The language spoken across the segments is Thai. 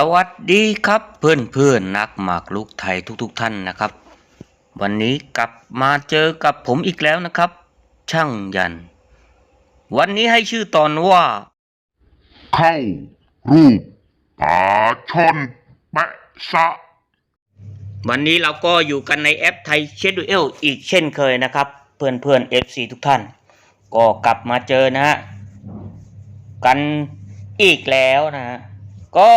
สวัสดีครับเพื่อนเพื่อนๆนักหมากลุกไทยทุกๆทท่านนะครับ วันนี้กลับมาเจอกับผมอีกแล้วนะครับ ช่างยัน วันนี้ให้ชื่อตอนว่า เข้ารูปตาชนแปะสะ วันนี้เราก็อยู่กันในแอปไทยเชดดูเอลอีกเช่นเคยนะครับ เพื่อนเพื่อนเอฟซีทุกท่าน ก็กลับมาเจอนะฮะกันอีกแล้วนะฮะก็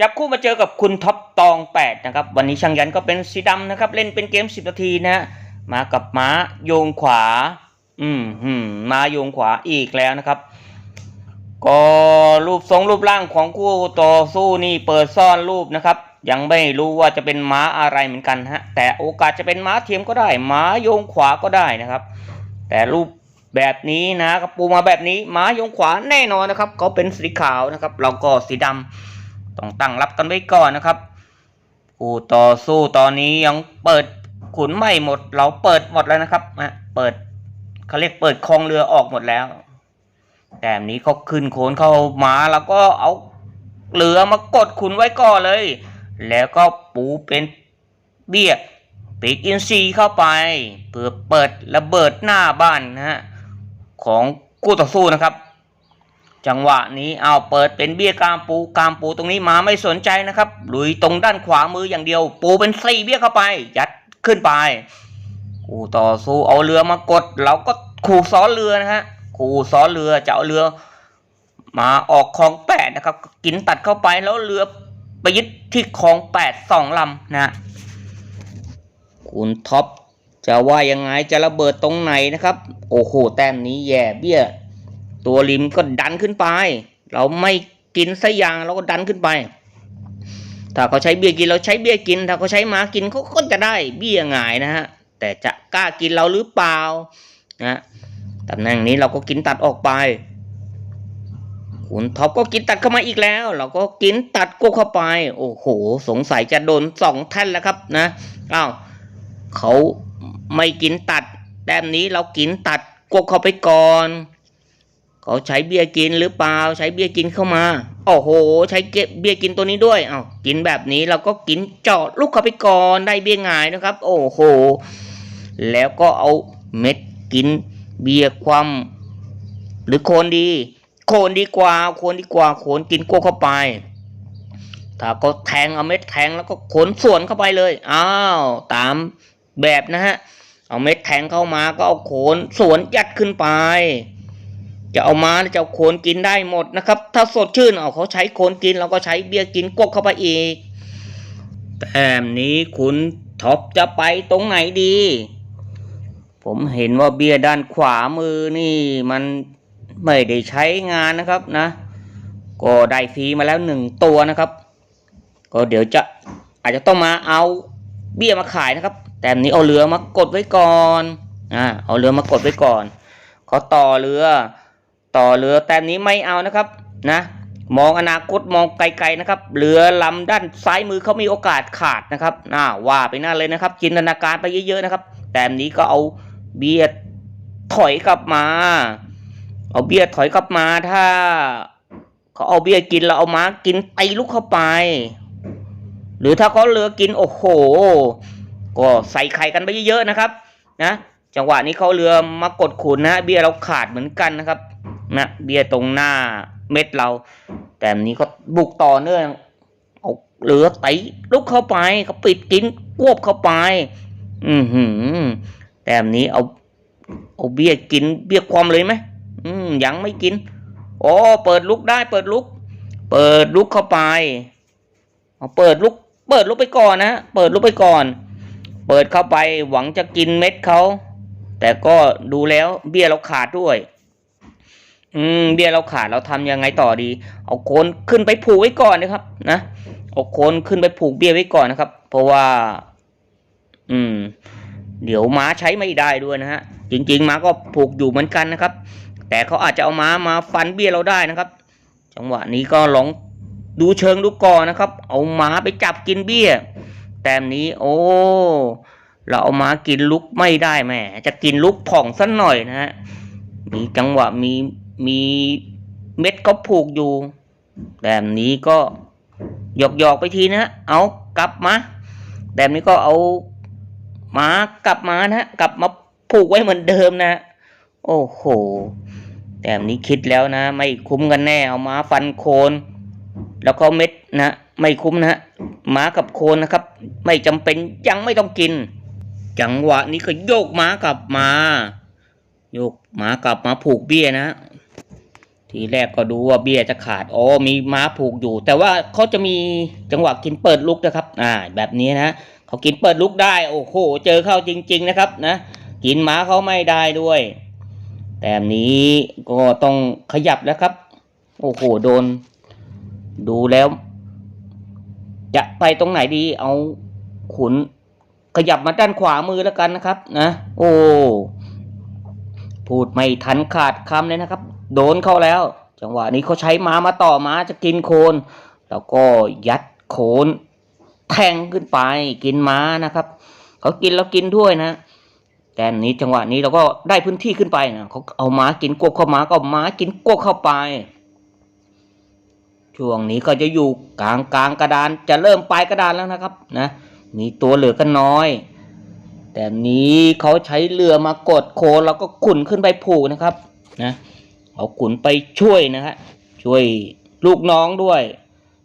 จับคู่มาเจอกับคุณท็อปตองแปดนะครับ วันนี้ช่างยันก็เป็นสีดำนะครับ เล่นเป็นเกมสิบนาทีนะฮะมากับม้าโยงขวา อืมหืมมาโยงขวาอีกแล้วนะครับ ก็รูปทรงรูปร่างของคู่ต่อสู้นี่เปิดซ่อนรูปนะครับ ยังไม่รู้ว่าจะเป็นม้าอะไรเหมือนกันฮะ แต่โอกาสจะเป็นม้าเทียมก็ได้ ม้าโยงขวาก็ได้นะครับ แต่รูปแบบนี้นะครับปูมาแบบนี้ม้าโยงขวาแน่นอนนะครับเขาเป็นสีขาวนะครับ เราก็สีดำ ต้องตั้งรับกันไว้ก่อนนะครับคู่ต่อสู้ตอนนี้ยังเปิดขุนไม่หมด เราเปิดหมดแล้วนะครับนะเปิดเขาเรียกเปิดคลองเรือออกหมดแล้ว แต่นี้เขาขึ้นโขนเข้ามาแล้วก็เอาเรือมากดขุนไว้ก่อนเลย แล้วก็ปูเป็นเบี้ยปีกอินซีเข้าไป เพื่อเปิดระเบิดหน้าบ้านนะฮะของกู้ต่อสู้นะครับ จังหวะนี้เอาเปิดเป็นเบี้ยกามปูกามปูตรงนี้มาไม่สนใจนะครับลุยตรงด้านขวามืออย่างเดียว ปูเป็นสี่เบี้ยเข้าไป ยัดขึ้นไปกูต่อสู้เอาเรือมากด เราก็ขู่ซ้อนเรือนะฮะขู่ซ้อนเรือจะเอาเรือ มาออกคลองแปดนะครับ กินตัดเข้าไปแล้วเรือไปยึดที่คลองแปดสองลำนะคุณท็อปจะว่ายังไงจะระเบิดตรงไหนนะครับ โอ้โหแต้มนี้แย่เบี้ย ตัวริมก็ดันขึ้นไป เราไม่กินสักอย่างเราก็ดันขึ้นไป ถ้าเขาใช้เบี้ยกินเราใช้เบี้ยกิน ถ้าเขาใช้ม้ากินเขาก็จะได้เบี้ยหงายนะฮะ แต่จะกล้ากินเราหรือเปล่านะตำแหน่งนี้เราก็กินตัดออกไป คุณท็อปก็กินตัดเข้ามาอีกแล้ว เราก็กินตัดกูเข้าไป โอ้โห สงสัยจะโดนสองท่านแล้วครับนะอ้าวเขาไม่กินตัดแต้มนี้เรากินตัดกกเข้าไปก่อน เขาใช้เบียร์กินหรือเปล่าใช้เบียร์กินเข้ามาโอ้โห ใช้เก็บเบียร์กินตัวนี้ด้วยเอา้ากินแบบนี้เราก็กินเจาะลูกเข้าไปก่อนได้เบียร์หงายนะครับ โอ้โห แล้วก็เอาเม็ดกินเบียร์ความหรือโคนดี โคนดีกว่าโคนดีกว่าโคนกินกล้วเข้าไปถ้าก็แทงเอาเม็ดแทงแล้วก็ขนส่วนเข้าไปเลยอ้าวตามแบบนะฮะเอาเม็ดแทงเข้ามาก็เอาโขนสวนยัดขึ้นไป จะเอามาจะเอาโคนกินได้หมดนะครับ ถ้าสดชื่นเอาเขาใช้โคนกินเราก็ใช้เบียร์กินกกเข้าไปอีกแต้มนี้คุณท็อปจะไปตรงไหนดี ผมเห็นว่าเบียร์ด้านขวามือนี่มันไม่ได้ใช้งานนะครับนะ ก็ได้ฟรีมาแล้วหนึ่งตัวนะครับ ก็เดี๋ยวจะอาจจะต้องมาเอาเบี้ยมาขายนะครับ แต่นนี้เอาเรือมากดไว้ก่อน อ่า เอาเรือมากดไว้ก่อนเขาต่อเรือ ต่อเรือแต่นี้ไม่เอานะครับนะมองอนาคตมองไกลๆนะครับเรือลำด้านซ้ายมือเขามีโอกาสขาดนะครับน่าว่าไปหน่าเลยนะครับ จินตนาการไปเยอะๆนะครับ แต่อันนี้ก็เอาเบียร์ถอยกลับมา เอาเบียร์ถอยกลับมาถ้าเขาเอาเบียร์กินเราเอาม้ากินตีลูกเข้าไป หรือถ้าเขาเรือกินโอ้โห ก็ใส่ไข่กันไปเยอะๆนะครับ นะจังหวะนี้เขาเรือมากดขุนนะเบียเราขาดเหมือนกันนะครับ นะเบียตรงหน้าเม็ดเรา แต่นี้ก็บุกต่อเนื่องเอาเรือไตลุกเข้าไปเขาปิดกินกวบเข้าไป อือหือ แต่นี้เอาเอาเบียกินเบียความเลยไหมอืมยังไม่กินโอ้เปิดลุกได้ เปิดลุก เปิดลุกเข้าไปเอาเปิดลุก เปิดลุกไปก่อนนะเปิดลุกไปก่อน เปิดเข้าไปหวังจะกินเม็ดเขาแต่ก็ดูแล้วเบี้ยเราขาดด้วย อืมเบี้ยเราขาดเราทำยังไงต่อดี เอาโคนขึ้นไปผูกไว้ก่อนนะครับนะเอาโคนขึ้นไปผูกเบี้ยไว้ก่อนนะครับ เพราะว่า อืม เดี๋ยวม้าใช้ไม่ได้ด้วยนะฮะจริง ๆม้าก็ผูกอยู่เหมือนกันนะครับ แต่เขาอาจจะเอาม้ามาฟันเบี้ยเราได้นะครับ จังหวะนี้ก็ลองดูเชิงดูก่อนนะครับ เอาม้าไปจับกินเบี้ย แต้มนี้ โอ้เราเอาม้ากินลุกไม่ได้แหมจะกินลุกผ่องสักหน่อยนะฮะมีจังหวะมี มีเม็ดก็ผูกอยู่ แบบนี้ก็หยอกหยอกไปทีนะเอากลับมาแบบนี้ก็เอาหมากลับมานะกลับมาผูกไว้เหมือนเดิมนะ โอ้โหแบบนี้คิดแล้วนะ ไม่คุ้มกันแน่เอาม้าฟันโคน แล้วก็เม็ดนะไม่คุ้มนะฮะม้ากับโคนนะครับ ไม่จำเป็นยังไม่ต้องกิน จังหวะนี้ก็โยกม้ากลับมา โยกม้ากลับมาผูกเบี้ยนะ ทีแรกก็ดูว่าเบี้ยจะขาด อ๋อ มีม้าผูกอยู่ แต่ว่าเขาจะมีจังหวะกินเปิดลุกนะครับ อ่า แบบนี้นะเขากินเปิดลุกได้ โอ้โห เจอเข้าจริง ๆ นะครับนะ กินม้าเขาไม่ได้ด้วย แต่นี้ก็ต้องขยับแล้วครับ โอ้โห โดน ดูแล้ว จะไปตรงไหนดี เอาขุน ขยับมาด้านขวามือแล้วกันนะครับ นะ โอ้ พูดไม่ทันขาดคำเลยนะครับ โดนเข้าแล้ว จังหวะนี้เขาใช้ม้ามาต่อม้าจะกินโคน แล้วก็ยัดโคนแทงขึ้นไปกินม้านะครับเขากินแล้วกินด้วยนะแต่นี้จังหวะนี้เราก็ได้พื้นที่ขึ้นไปนะเขาเอาม้ากินกวกเข้ามาก็ม้ากินกวกเข้าไป ช่วงนี้ก็จะอยู่กลางกลางกระดานจะเริ่มปลายกระดานแล้วนะครับนะมีตัวเหลือกันน้อย แต่นี้เขาใช้เรือมากดโคนแล้วก็ขุนขึ้นไปผูกนะครับนะ เอาขุนไปช่วยนะฮะช่วยลูกน้องด้วย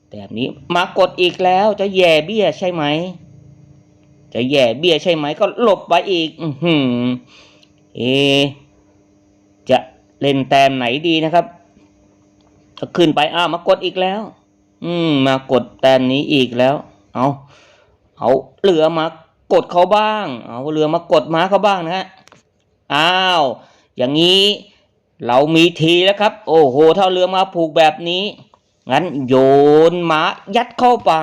แต่แบบนี้มากดอีกแล้วจะแย่เบี้ยใช่ไหม จะแย่เบี้ยใช่ไหมก็หลบไปอีก อือหือเอ จะเล่นแต้มไหนดีนะครับก็ขึ้นไปอ้าวมากดอีกแล้ว อืม มากดแต้มนี้อีกแล้ว เอาเอาเรือมากดเขาบ้าง เอาเรือมากดม้าเขาบ้างนะฮะ อ้าว อย่างนี้ เรามีทีแล้วครับ โอ้โหถ้าเรือมาผูกแบบนี้ งั้นโยนม้ายัดเข้าไป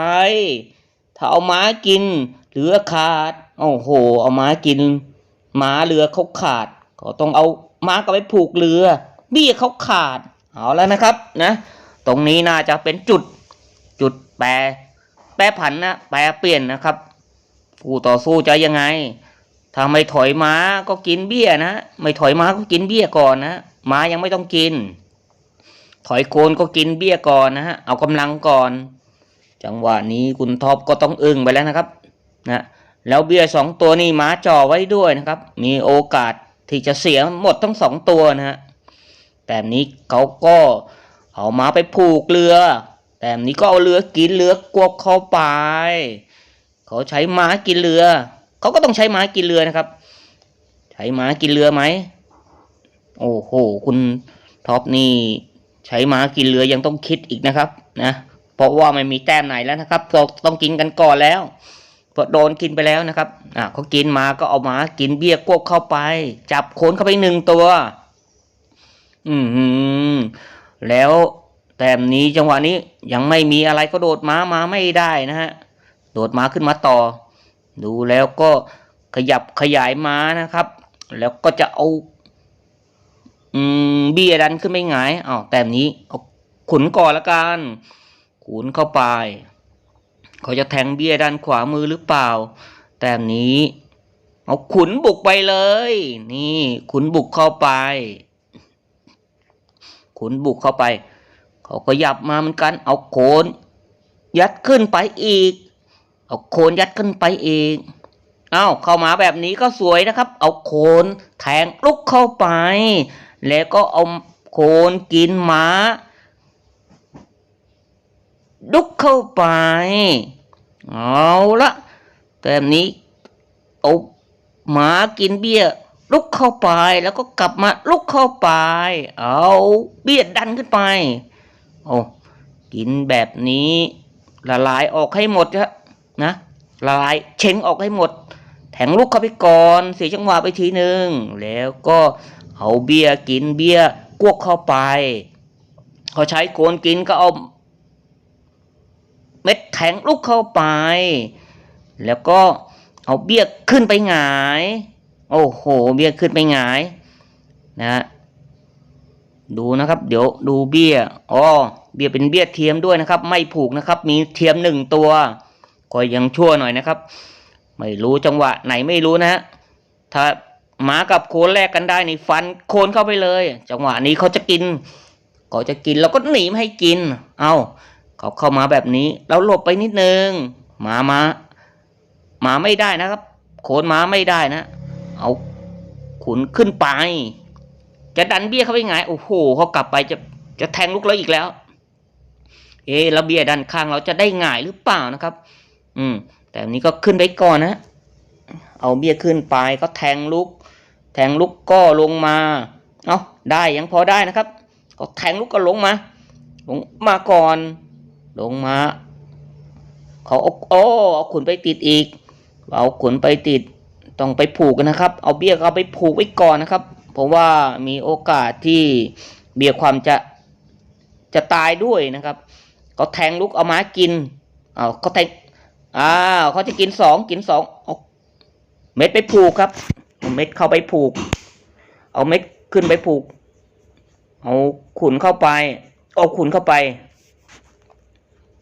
ถ้าเอาม้ากินเรือขาด โอ้โห เอาม้ากินม้าเรือเขาขาดก็ต้องเอาม้ากลับไปผูกเรือ เบี้ยเขาขาด เอาแล้วนะครับนะ ตรงนี้น่าจะเป็นจุดจุดแปร แปรผันนะแปรเปลี่ยนนะครับผู้ต่อสู้จะยังไงถ้าไม่ถอยม้าก็กินเบี้ยนะ ไม่ถอยม้าก็กินเบี้ยก่อนนะ ม้ายังไม่ต้องกิน ถอยโคนก็กินเบี้ยก่อนนะฮะ เอากำลังก่อน จังหวะนี้คุณท็อปก็ต้องอึ้งไปแล้วนะครับ นะแล้วเบี้ยสองตัวนี้ม้าจ่อไว้ด้วยนะครับ มีโอกาสที่จะเสียหมดทั้งสองตัวนะฮะแต่นี้เขาก็เอาม้าไปผูกเรือ แต่นี้ก็เอาเรือกินเรือกวกเข้าไป เขาใช้ม้ากินเรือ เขาก็ต้องใช้ม้ากินเรือนะครับ ใช้ม้ากินเรือไหม โอ้โห คุณท็อปนี่ใช้ม้ากินเรือยังต้องคิดอีกนะครับนะเพราะว่าไม่มีแต้มไหนแล้วนะครับต้องกินกันก่อนแล้วพราะโดนกินไปแล้วนะครับอะเขากินมาก็เอาม้ากินเบี้ยกวกเข้าไป จับโขนเข้าไปหนึ่งตัว อืมแล้วแต้มนี้จังหวะนี้ยังไม่มีอะไรก็โดดม้ามาไม่ได้นะฮะโดดม้าขึ้นมาต่อ ดูแล้วก็ขยับขยายม้านะครับ แล้วก็จะเอา อืมเบี้ยดันขึ้นไปหงายอ้าวแต้มนี้เอาขุนก่อนละกันขุนเข้าไป เขาจะแทงเบี้ยด้านขวามือหรือเปล่า แต้มนี้ เอาขุนบุกไปเลย นี่ ขุนบุกเข้าไป ขุนบุกเข้าไป เขาก็ยับมาเหมือนกัน เอาโขน ยัดขึ้นไปอีก เอาโคนยัดขึ้นไปอีกเอ้าเข้ามาแบบนี้ก็สวยนะครับ เอาโคนแทงลุกเข้าไป แล้วก็เอาโคนกินหมาลุกเข้าไป เอาละแบบนี้เอาหมากินเบี้ยลุกเข้าไปแล้วก็กลับมาลุกเข้าไป เอาเบี้ยดันขึ้นไปโอ้กินแบบนี้ ละลายออกให้หมดนะนะละลายเช้งออกให้หมด แทงลูกเข้าไปก่อนเสียจังหวะไปทีหนึ่งแล้วก็ เอาเบียร์กินเบียร์กวกเข้าไป เขาใช้โคนกินก็เอาเม็ดแทงลูกเข้าไป แล้วก็เอาเบีย้ยขึ้นไปหงาย โอ้โห เบีย้ยขึ้นไปหงายนะฮะดูนะครับ เดี๋ยวดูเบี้ยอ๋อเบี้ยเป็นเบี้ยเทียมด้วยนะครับ ไม่ผูกนะครับ มีเทียมหนึ่งตัวก็ยังชั่วหน่อยนะครับ ไม่รู้จังหวะไหนไม่รู้นะฮะถ้า หมากับโคนแลกกันได้นี่ฟันโคนเข้าไปเลย จังหวะนี้เขาจะกินเขาจะกินเราก็หนีไม่ให้กิน เอาเขาเข้ามาแบบนี้ เราหลบไปนิดนึงหมามาหมาไม่ได้นะครับโขนหมาไม่ได้นะ เอาขุนขึ้นไป จะดันเบี้ยเขาไปไงโอ้โหเขากลับไปจะจะแทงลูกแล้วอีกแล้ว เอะแล้วเบี้ยดันข้างเราจะได้ง่ายหรือเปล่านะครับ อืม แต่นี้ก็ขึ้นไปก่อนนะเอาเบี้ยขึ้นไปก็แทงลูก แทงลูกก็ลงมา เอาได้ยังพอได้นะครับ ก็แทงลูกก็ลงมา ลงมาก่อน ลงมา เขาเอาโอ้เอาขุนไปติดอีก เอาขุนไปติด ต้องไปผูกกันนะครับ เอาเบี้ยเอาไปผูกไว้ก่อนนะครับ เพราะว่ามีโอกาสที่เบี้ยความจะจะตายด้วยนะครับ เขาแทงลูกเอาม้ากินเอาเขาแทงอ้าวเขาจะกินสองกินสองเอาเม็ดไปผูกครับ เอาเม็ดเข้าไปผูก เอาเม็ดขึ้นไปผูก เอาขุนเข้าไป เอาขุนเข้าไป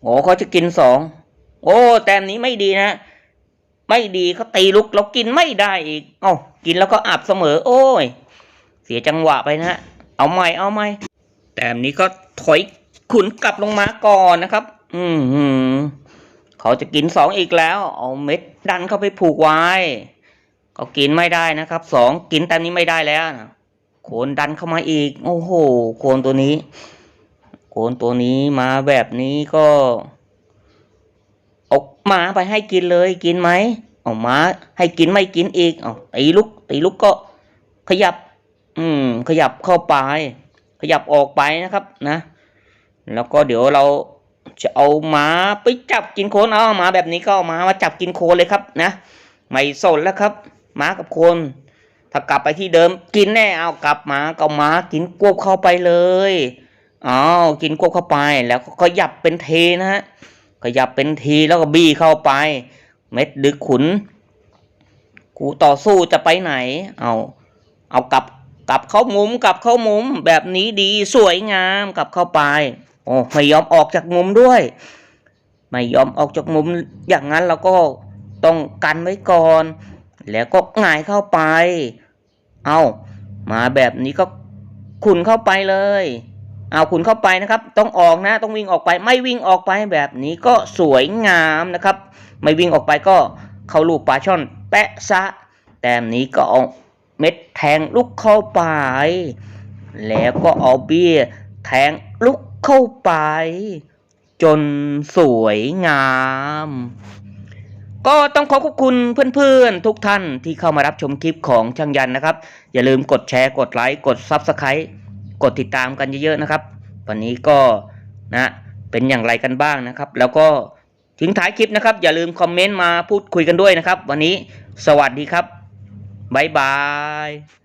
โอ้เขาจะกินสอง โอ้ แต้มนี้ไม่ดีนะ ไม่ดีเขาตีลุกเรากินไม่ได้อีก เอ้ากินแล้วก็อับเสมอ โอ้ย เสียจังหวะไปนะเอาใหม่เอาใหม่แต้มนี้ก็ถอยขุนกลับลงมาก่อนนะครับ อืมหืมเขาจะกินสองอีกแล้ว เอาเม็ดดันเข้าไปผูกไว้ เขากินไม่ได้นะครับสองกินแต้มนี้ไม่ได้แล้วนะโคนดันเข้ามาอีก โอ้โหโคนตัวนี้โคนตัวนี้มาแบบนี้ก็เอาหมาไปให้กินเลยกินไหมเอาหมาให้กินไม่กินอีกเอาตีลุกตีลุกก็ขยับ อืม ขยับเข้าไป ขยับออกไปนะครับนะ แล้วก็เดี๋ยวเราจะเอาหมาไปจับกินโคนเอาหมาแบบนี้ก็เอาหมามาจับกินโคนเลยครับนะ ไม่สนแล้วครับ มากับคน ถ้ากลับไปที่เดิม กินแน่เอากลับมาก็หมากินกวบเข้าไปเลยอ้าวกินกวบเข้าไปแล้วก็ขยับเป็นเทนะฮะขยับเป็นทีแล้วก็บี้เข้าไป เม็ดดึกขุนกูต่อสู้จะไปไหน เอาเอากลับกลับเข้ามุมกลับเข้ามุมแบบนี้ดีสวยงามกลับเข้าไปโอ้ไม่ยอมออกจากมุมด้วย ไม่ยอมออกจากมุมอย่างนั้นเราก็ต้องกันไว้ก่อน แล้วก็หงายเข้าไป เอามาแบบนี้ก็ขุนเข้าไปเลย เอาขุนเข้าไปนะครับ ต้องออกนะ ต้องวิ่งออกไป ไม่วิ่งออกไปแบบนี้ก็สวยงามนะครับ ไม่วิ่งออกไปก็เข้าลูกปลาช่อน แปะซะ แต้มนี้ก็เอาเม็ดแทงลูกเข้าไป แล้วก็เอาเบี้ยแทงลูกเข้าไป จนสวยงาม ก็ต้องขอขอบคุณเพื่อนๆ ทุกท่านที่เข้ามารับชมคลิปของช่างยันนะครับ อย่าลืมกดแชร์กดไลค์กด s u b สไครต์กดติดตามกันเยอะๆนะครับ วันนี้ก็นะเป็นอย่างไรกันบ้างนะครับ แล้วก็ถึงท้ายคลิปนะครับ อย่าลืมคอมเมนต์มาพูดคุยกันด้วยนะครับ วันนี้สวัสดีครับบ๊ายบาย